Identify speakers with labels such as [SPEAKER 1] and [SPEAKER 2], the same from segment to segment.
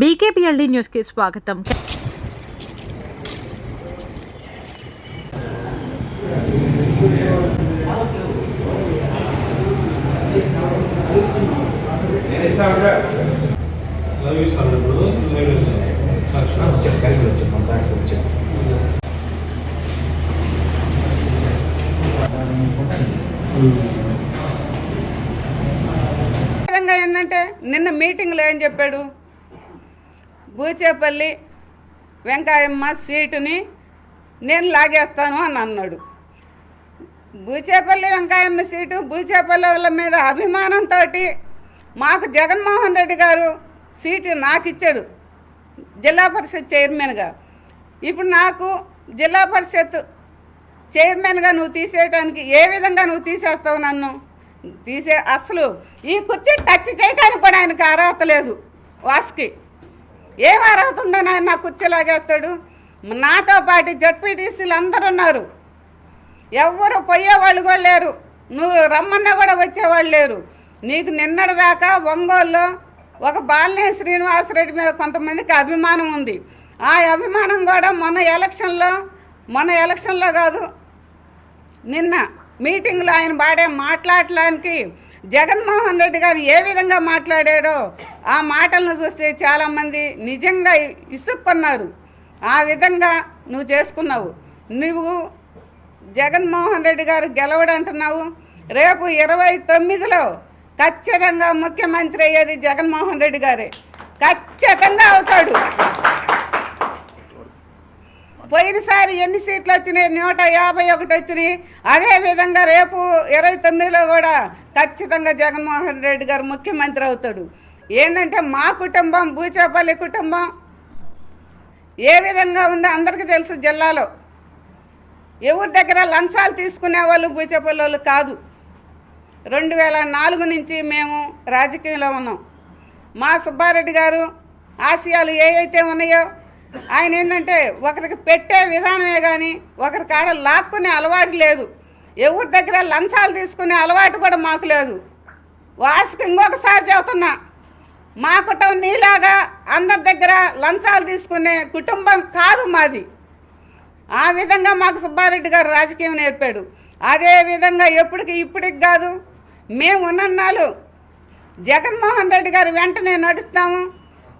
[SPEAKER 1] బీకేపీఎల్డీ న్యూస్కి స్వాగతం.
[SPEAKER 2] ఏంటంటే నిన్న మీటింగ్లో ఏం చెప్పాడు? బూచేపల్లి వెంకాయమ్మ సీటుని నేను లాగేస్తాను అని అన్నాడు. బూచేపల్లి వెంకాయమ్మ సీటు బూచేపల్లి వాళ్ళ మీద అభిమానంతో మాకు జగన్మోహన్ రెడ్డి గారు సీటు నాకు ఇచ్చాడు జిల్లా పరిషత్ చైర్మన్గా. ఇప్పుడు నాకు జిల్లా పరిషత్ చైర్మన్గా నువ్వు తీసేయడానికి ఏ విధంగా నువ్వు తీసేస్తావు నన్ను? తీసే అసలు ఈ కుర్చీ టచ్ చేయడానికి కూడా ఆయనకు అర్హత లేదు వాసుకి. ఏం అర్హత ఉందని ఆయన నా నాతో పాటు జడ్పీటీసీలు అందరు ఉన్నారు. ఎవ్వరు పోయేవాళ్ళు కూడా లేరు. నువ్వు రమ్మన్నా కూడా వచ్చేవాళ్ళు లేరు. నీకు నిన్నటిదాకా ఒంగోలులో ఒక బాలనే శ్రీనివాసరెడ్డి మీద కొంతమందికి అభిమానం ఉంది. ఆ అభిమానం కూడా మొన్న ఎలక్షన్లో మొన్న ఎలక్షన్లో కాదు నిన్న మీటింగ్లో ఆయన పాడే మాట్లాడటానికి జగన్మోహన్ రెడ్డి గారు ఏ విధంగా మాట్లాడారో ఆ మాటలను చూస్తే చాలామంది నిజంగా ఇసుక్కున్నారు. ఆ విధంగా నువ్వు చేసుకున్నావు. నువ్వు జగన్మోహన్ రెడ్డి గారు గెలవడంటున్నావు. రేపు ఇరవై తొమ్మిదిలో ఖచ్చితంగా ముఖ్యమంత్రి అయ్యేది జగన్మోహన్ రెడ్డి గారే. ఖచ్చితంగా అవుతాడు. పోయినసారి ఎన్ని సీట్లు వచ్చినాయి? నూట యాభై ఒకటి వచ్చినాయి. అదే విధంగా రేపు ఇరవై తొమ్మిదిలో కూడా ఖచ్చితంగా జగన్మోహన్ రెడ్డి గారు ముఖ్యమంత్రి అవుతాడు. ఏంటంటే మా కుటుంబం బూచేపల్లి కుటుంబం. ఏ విధంగా ఉందో అందరికీ తెలుసు జిల్లాలో. ఎవరి దగ్గర లంచాలు తీసుకునే వాళ్ళు బూచేపల్లి వాళ్ళు కాదు. రెండు వేల నాలుగు నుంచి మేము రాజకీయంలో ఉన్నాం. మా సుబ్బారెడ్డి గారు ఆశయాలు ఏ అయితే ఉన్నాయో ఆయన ఏంటంటే ఒకరికి పెట్టే విధానమే కానీ ఒకరి కాడ లాక్కునే అలవాటు లేదు. ఎవరి దగ్గర లంచాలు తీసుకునే అలవాటు కూడా మాకు లేదు. వాసుకు ఇంకొకసారి చెబుతున్నా మా కుటుంబం నీలాగా అందరి దగ్గర లంచాలు తీసుకునే కుటుంబం కాదు మాది. ఆ విధంగా మాకు సుబ్బారెడ్డి గారు రాజకీయం నేర్పాడు. అదే విధంగా ఎప్పటికి ఇప్పటికి కాదు మేము ఉన్నన్నాళ్ళు జగన్మోహన్ రెడ్డి గారు వెంటనే నడుస్తాము.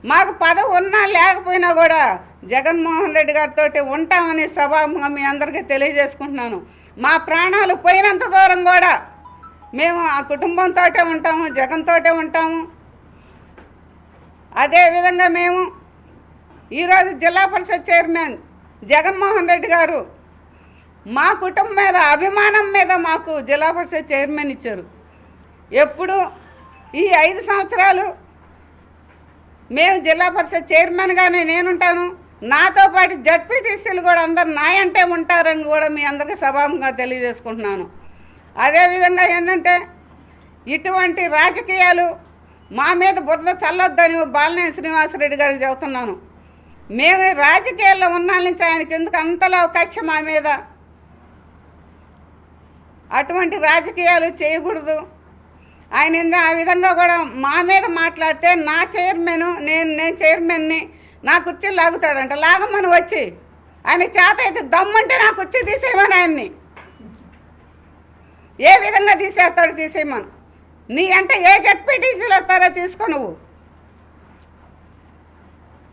[SPEAKER 2] మాకు పదవి ఉన్నా లేకపోయినా కూడా జగన్మోహన్ రెడ్డి గారితో ఉంటామని స్వభావంగా మీ అందరికీ తెలియజేసుకుంటున్నాను. మా ప్రాణాలు పోయినంత దూరం కూడా మేము ఆ కుటుంబంతో ఉంటాము జగన్తోటే ఉంటాము. అదేవిధంగా మేము ఈరోజు జిల్లా పరిషత్ చైర్మన్ జగన్మోహన్ రెడ్డి గారు మా కుటుంబం మీద అభిమానం మీద మాకు జిల్లా పరిషత్ చైర్మన్ ఇచ్చారు. ఎప్పుడు ఈ ఐదు సంవత్సరాలు మేము జిల్లా పరిషత్ చైర్మన్గానే నేనుంటాను. నాతో పాటు జడ్పీటీసీలు కూడా అందరు నా అంటే ఉంటారని కూడా మీ అందరికీ సభాముగా తెలియజేసుకుంటున్నాను. అదేవిధంగా ఏంటంటే ఇటువంటి రాజకీయాలు మా మీద బురద చల్లొద్దని బాలినేని శ్రీనివాసరెడ్డి గారికి చెబుతున్నాను. మేము రాజకీయాల్లో ఉన్న నుంచి ఆయనకి ఎందుకు అంతలా కక్ష మా మీద? అటువంటి రాజకీయాలు చేయకూడదు. ఆయన ఆ విధంగా కూడా మా మీద మాట్లాడితే నా చైర్మన్ నేను నేను చైర్మన్ని నా కుర్చీ లాగుతాడంట. లాగమని వచ్చి ఆయన చేత అయితే దమ్మంటే నా కుర్చీ తీసేయమని ఆయన్ని. ఏ విధంగా తీసేస్తాడు తీసేయమని? నీ అంటే ఏ జడ్పీటీసీలు వస్తారో తీసుకో నువ్వు.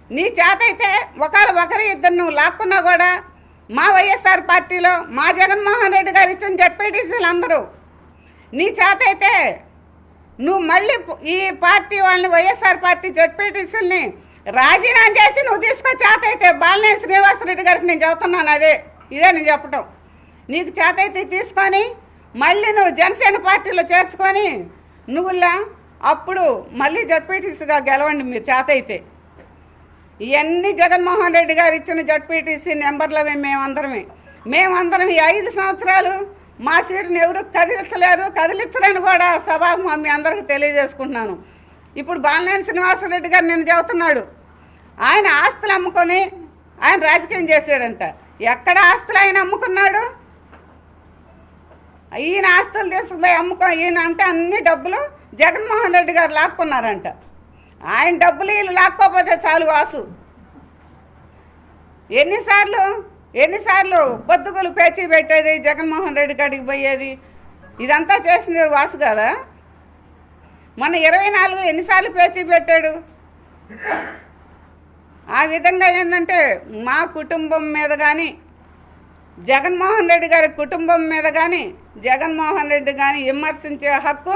[SPEAKER 2] నీ చేత అయితే ఒకరు ఒకరి ఇద్దరు నువ్వు లాక్కున్నా కూడా మా వైఎస్ఆర్ పార్టీలో మా జగన్మోహన్ రెడ్డి గారు ఇచ్చిన జడ్పీటీసీలు అందరూ. నీ చేత అయితే నువ్వు మళ్ళీ ఈ పార్టీ వాళ్ళని వైఎస్ఆర్ పార్టీ జడ్పీటీసీలని రాజీనామా చేసి నువ్వు తీసుకో చేత అయితే బాలినేని శ్రీనివాసరెడ్డి గారికి నేను చెబుతున్నాను అదే. ఇదే నేను చెప్పటం. నీకు చేత అయితే తీసుకొని మళ్ళీ నువ్వు జనసేన పార్టీలో చేర్చుకొని నువ్వులా అప్పుడు మళ్ళీ జడ్పీటీసీగా గెలవండి మీరు చేత అయితే ఇవన్నీ జగన్మోహన్ రెడ్డి గారు ఇచ్చిన జడ్పీటీసీ నెంబర్లవే మేమందరమే. మేమందరం ఈ ఐదు సంవత్సరాలు మా సీటును ఎవరు కదిలించలేరు కదిలించలేని కూడా సభకు మీ అందరికీ తెలియజేసుకుంటున్నాను. ఇప్పుడు బాలనేని శ్రీనివాసరెడ్డి గారు నేను చెబుతున్నాడు. ఆయన ఆస్తులు అమ్ముకొని ఆయన రాజకీయం చేశాడంట. ఎక్కడ ఆస్తులు ఆయన అమ్ముకున్నాడు? ఈయన ఆస్తులు తీసుకుపోయి అమ్ముకో ఈయన అంటే అన్ని డబ్బులు జగన్మోహన్ రెడ్డి గారు లాక్కున్నారంట. ఆయన డబ్బులు వీళ్ళు లాక్కోపోతే చాలు వాసు. ఎన్నిసార్లు ఎన్నిసార్లు పొద్దుగులు పేచీ పెట్టేది జగన్మోహన్ రెడ్డి కాడికి పోయేది? ఇదంతా చేసింది వాసు కదా? మన ఇరవై నాలుగు ఎన్నిసార్లు పేచీ పెట్టాడు? ఆ విధంగా ఏంటంటే మా కుటుంబం మీద కానీ జగన్మోహన్ రెడ్డి గారి కుటుంబం మీద కానీ జగన్మోహన్ రెడ్డి కానీ విమర్శించే హక్కు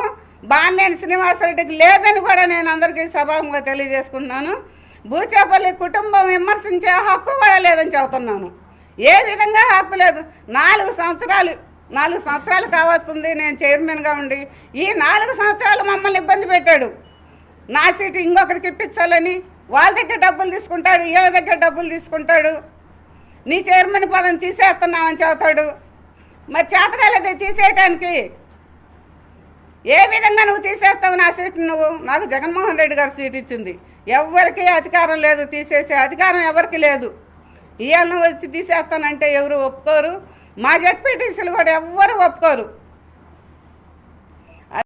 [SPEAKER 2] బాలినేని శ్రీనివాసరెడ్డికి లేదని కూడా నేను అందరికీ సభాముగా తెలియజేసుకుంటున్నాను. భూచేపల్లి కుటుంబం విమర్శించే హక్కు కూడా లేదని చెబుతున్నాను. ఏ విధంగా హక్కు లేదు? నాలుగు సంవత్సరాలు నాలుగు సంవత్సరాలు కావస్తుంది నేను చైర్మన్గా ఉండి. ఈ నాలుగు సంవత్సరాలు మమ్మల్ని ఇబ్బంది పెట్టాడు. నా సీటు ఇంకొకరికి ఇప్పించాలని వాళ్ళ దగ్గర డబ్బులు తీసుకుంటాడు వీళ్ళ దగ్గర డబ్బులు తీసుకుంటాడు. నీ చైర్మన్ పదం తీసేస్తున్నామని చెబుతాడు. మరి చేతకాలేదు తీసేయటానికి? ఏ విధంగా నువ్వు తీసేస్తావు నా సీట్ నువ్వు? నాకు జగన్మోహన్ రెడ్డి గారు సీట్ ఇచ్చింది. ఎవరికి అధికారం లేదు తీసేసే అధికారం ఎవరికి లేదు. ఇవాళ వచ్చి తీసేస్తానంటే ఎవరు ఒప్పుకోరు? మా జడ్పీటీసీలు కూడా ఎవ్వరు ఒప్పుకోరు.